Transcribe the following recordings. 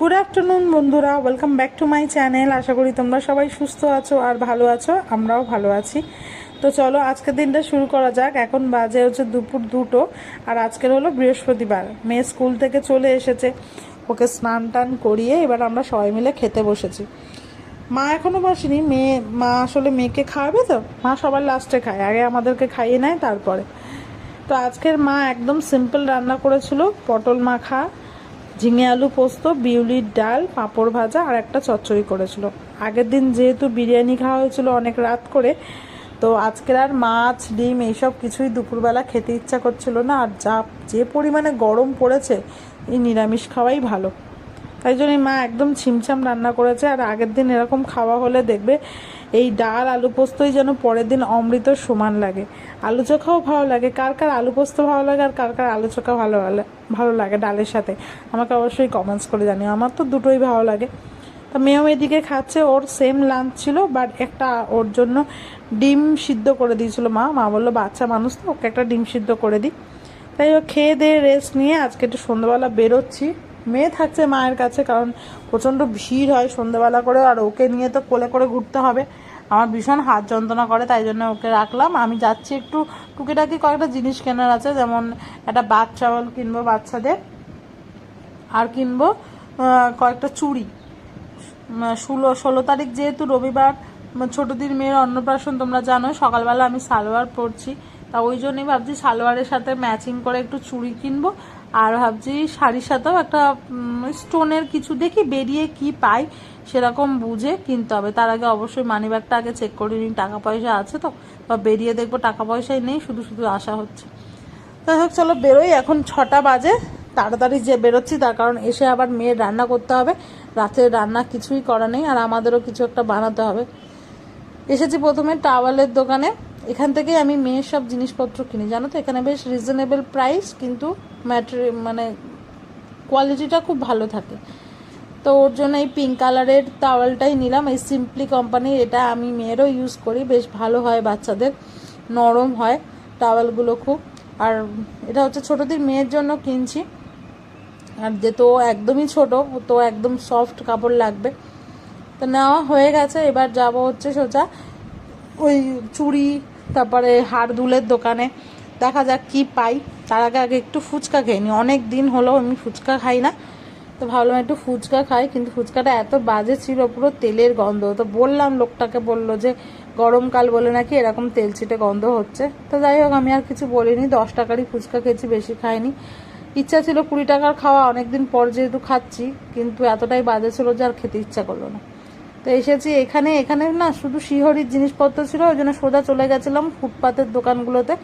Good afternoon বন্ধুরা। Welcome back to my channel আশা করি তোমরা সবাই সুস্থ আছো আর ভালো আছো। আমরাও ভালো আছি। তো চলো, আজকের দিনটা শুরু করা যাক। এখন বাজে হচ্ছে দুপুর দুটো আর আজকের হলো বৃহস্পতিবার। মেয়ে স্কুল থেকে চলে এসেছে। ওকে স্নান টান করিয়ে এবার আমরা সবাই মিলে খেতে বসেছি। মা এখনও বসেনি। মেয়ে, মা আসলে মেয়েকে খাওয়াবে তো? মা সবার লাস্টে খায়। আগে আমাদেরকে খাইয়ে নেয়, তারপরে। তো আজকের মা একদম সিম্পল রান্না করেছিল। পটল মাখা ঝিঙে আলু পোস্ত, বিউলির ডাল, পাঁপড় ভাজা আর একটা চচ্চড়ি করেছিল। আগের দিন যেহেতু বিরিয়ানি খাওয়া হয়েছিল অনেক রাত করে, তো আজকের আর মাছ, ডিম এইসব কিছুই দুপুরবেলা খেতে ইচ্ছা করছিল না। আর যা, যে পরিমাণে গরম পড়েছে, এই নিরামিষ খাওয়াই ভালো। তাই জন্য মা একদম ছিমছাম রান্না করেছে। আর আগের দিন এরকম খাওয়া হলে দেখবে এই ডাল, আলু পোস্তই যেন পরের দিন অমৃত সমান লাগে। আলু চোখাও ভালো লাগে। কার কার আলু পোস্ত ভালো লাগে আর কার কার আলু চোখা ভালো ভালো লাগে ডালের সাথে। আমাকে অবশ্যই কমেন্টস করে জানিও। আমার তো দুটোই ভালো লাগে। তা মেয়েও এদিকে খাচ্ছে, ওর সেম লাঞ্চ ছিল বাট একটা ওর জন্য ডিম সিদ্ধ করে দিয়েছিল মা। মা বলল, বাচ্চা মানুষ তো, ওকে একটা ডিম সিদ্ধ করে দিই। তাই ও খেয়ে দিয়ে রেস্ট নিয়ে আজকে একটু সন্ধ্যাবেলা বেরোচ্ছি। মেয়ে থাকছে মায়ের কাছে, কারণ প্রচণ্ড ভিড় হয় সন্ধ্যাবেলা করে আর ওকে নিয়ে তো কোলে করে ঘুরতে হবে। আমার ভীষণ হাত যন্ত্রণা করে তাই জন্য ওকে রাখলাম। আমি যাচ্ছি একটু টুকিটাকি কয়েকটা জিনিস কেনার আছে যেমন একটা বাদ চাওয়াল কিনবো বাচ্চাদের। আর কিনবো কয়েকটা চুড়ি। ষোলো ষোলো তারিখ যেহেতু রবিবার উম, ছোটদির মেয়ের অন্নপ্রাশন তোমরা জানো সকালবেলা আমি সালোয়ার পরছি। তা ওই জন্যই ভাবছি সালোয়ারের সাথে ম্যাচিং করে একটু চুড়ি কিনবো। আর ভাবছি শাড়ির সাথেও একটা স্টোনের কিছু দেখি বেরিয়ে কি পাই। সেরকম বুঝে কিনতে হবে। তার আগে অবশ্যই মানি ব্যাগটা আগে চেক করে নিন, টাকা পয়সা আছে তো? বা বেরিয়ে দেখব টাকা পয়সাই নেই, শুধু শুধু আসা হচ্ছে। যাই হোক, চলো বেরোই। এখন ছটা বাজে, তাড়াতাড়ি যে বেরোচ্ছি তার কারণ এসে আবার মেয়ের রান্না করতে হবে। রাতের রান্না কিছুই করা নেই, আর আমাদেরও কিছু একটা বানাতে হবে। এসেছি প্রথমে টাওয়ালের দোকানে। এখান থেকেই আমি মেয়ের সব জিনিসপত্র কিনি, জানো তো? এখানে বেশ রিজনেবল প্রাইস কিন্তু ম্যাটেরি মানে কোয়ালিটিটা খুব ভালো থাকে। তো ওর জন্য এই পিঙ্ক কালারের টাওয়ালটাই নিলাম। এই সিম্পলি কোম্পানির এটা আমি মেয়েরও ইউজ করি। বেশ ভালো হয় বাচ্চাদের। নরম হয় টাওয়ালগুলো খুব। আর এটা হচ্ছে ছোটদের মেয়ের জন্য কিনছি। আর যেহেতু একদমই ছোট, তো একদম সফট কাপড় লাগবে। তো নেওয়া হয়ে গেছে। এবার যাব হচ্ছে সোজা ওই চুড়ি, তারপরে হাড় দুলের দোকানে। দেখা যাক কি পাই। তার আগে আগে একটু ফুচকা খেয়ে নিই অনেক দিন হলো আমি ফুচকা খাই না। তো ভাবলাম একটু ফুচকা খাই, কিন্তু ফুচকাটা এত বাজে ছিল, পুরো তেলের গন্ধ। তো বললাম, লোকটাকে বলল যে, গরমকাল বলে নাকি এরকম তেল ছিটে গন্ধ হচ্ছে? তো যাই হোক, আমি আর কিছু বলিনি, দশ টাকারই ফুচকা খেয়েছি, বেশি খাইনি। ইচ্ছা ছিল কুড়ি টাকার খাওয়া, অনেকদিন পর যেহেতু খাচ্ছি, কিন্তু এতটাই বাজে ছিল যে আর খেতে ইচ্ছা করল না। তো এসেছি এখানে এখানে না শুধু শিহরির জিনিসপত্র ছিল, ওই জন্য সোজা চলে গেছিলাম ফুটপাতের দোকানগুলোতে,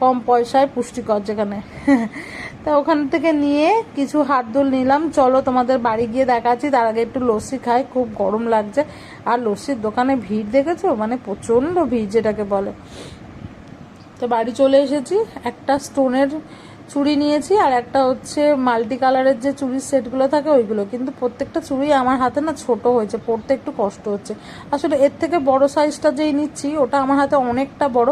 কম পয়সায় পুষ্টিকর যেখানে। তা ওখান থেকে নিয়ে কিছু হাত দোল নিলাম। চলো তোমাদের বাড়ি গিয়ে দেখাচ্ছি। তার আগে একটু লস্যি খাই, খুব গরম লাগছে। আর লস্যির দোকানে ভিড় দেখেছ? মানে প্রচণ্ড ভিড় যেটাকে বলে। তো বাড়ি চলে এসেছি। একটা স্টোনের চুড়ি নিয়েছি আর একটা হচ্ছে মাল্টি কালারের যে চুড়ির সেটগুলো থাকে ওইগুলো। কিন্তু প্রত্যেকটা চুড়ি আমার হাতে না ছোট হয়েছে, পরতে একটু কষ্ট হচ্ছে। আসলে এর থেকে বড় সাইজটা যেই নিচ্ছি, ওটা আমার হাতে অনেকটা বড়।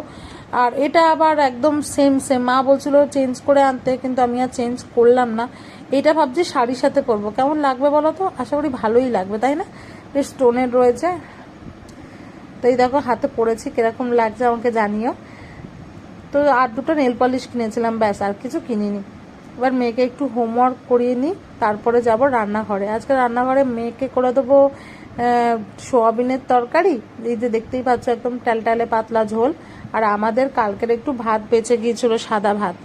আর এটা আবার একদম সেম সেম মা বলছিল চেঞ্জ করে আনতে। কিন্তু আমি আর চেঞ্জ করলাম না। এটা ভাবছি শাড়ির সাথে পরবো। কেমন লাগবে বলো তো? আশা করি ভালোই লাগবে, তাই না? বেশ স্টোনের রয়েছে। তো এই দেখো, হাতে পড়েছি কীরকম লাগছে আমাকে জানিও। তো আর দুটো নেল পলিশ কিনেছিলাম, ব্যাস, আর কিছু কিনিনি। এবার মেয়েকে একটু হোমওয়ার্ক করিয়ে নিই, তারপরে যাব রান্নাঘরে। আজকে রান্নাঘরে মেয়েকে করে দেবো সোয়াবিনের তরকারি, এই যে দেখতেই পাচ্ছ একদম টালটালে পাতলা ঝোল, আর আমাদের কালকের একটু ভাত বেঁচে গিয়েছিল সাদা ভাত।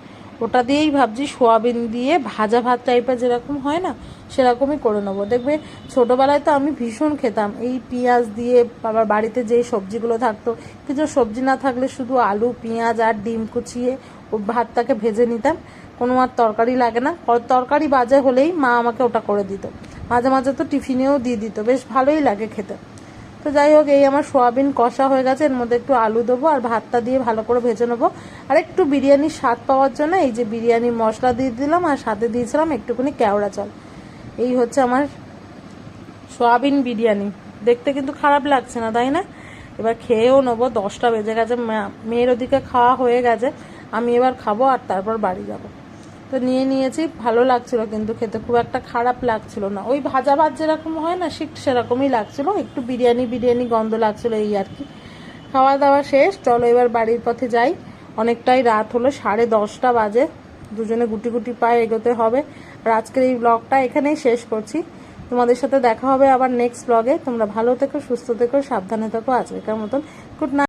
ওটা দিয়েই ভাবছি সোয়াবিন দিয়ে ভাজা ভাত টাইপের যেরকম হয় না, সেরকমই করে নেব। দেখবে ছোটোবেলায় তো আমি ভীষণ খেতাম, এই পেঁয়াজ দিয়ে আবার বাড়িতে যেই সবজিগুলো থাকতো, কিছু সবজি না থাকলে শুধু আলু, পেঁয়াজ আর ডিম কুচিয়ে ও ভাতটাকে ভেজে নিতাম, কোনো আর তরকারি লাগে না। তরকারি বাজে হলেই মা আমাকে ওটা করে দিত। মাঝে মাঝে তো টিফিনেও দিয়ে দিত। বেশ ভালোই লাগে খেতে। তো যাই হোক, এই আমার সোয়াবিন কষা হয়ে গেছে। এর মধ্যে একটু আলু দেবো আর ভাতটা দিয়ে ভালো করে ভেজে নেব। আর একটু বিরিয়ানির স্বাদ পাওয়ার জন্য এই যে বিরিয়ানির মশলা দিয়ে দিলাম আর সাথে দিয়েছিলাম একটুখানি কেওড়া চাল। এই হচ্ছে আমার সোয়াবিন বিরিয়ানি। দেখতে কিন্তু খারাপ লাগছে না, তাই না? এবার খেয়েও নেব। দশটা বেজে গেছে। মেয়ের ওদিকে খাওয়া হয়ে গেছে। আমি এবার খাব আর তারপর বাড়ি যাব। তো নিয়ে নিয়েছি, ভালো লাগছিল কিন্তু খেতে, খুব একটা খারাপ লাগছিল না। ওই ভাজা ভাত যেরকম হয় না, ঠিক সেরকমই লাগছিল। একটু বিরিয়ানি বিরিয়ানি গন্ধ লাগছিল এই আর কি। খাওয়া দাওয়া শেষ, চলো এবার বাড়ির পথে যাই। অনেকটাই রাত হলো, সাড়ে দশটা বাজে। দুজনে গুটি গুটি পায়ে এগোতে হবে। আর আজকের এই ব্লগটা এখানেই শেষ করছি। তোমাদের সাথে দেখা হবে আবার নেক্সট ব্লগে তোমরা ভালো থেকো, সুস্থ থেকো, সাবধানে থেকো, আজকের মতন। Good night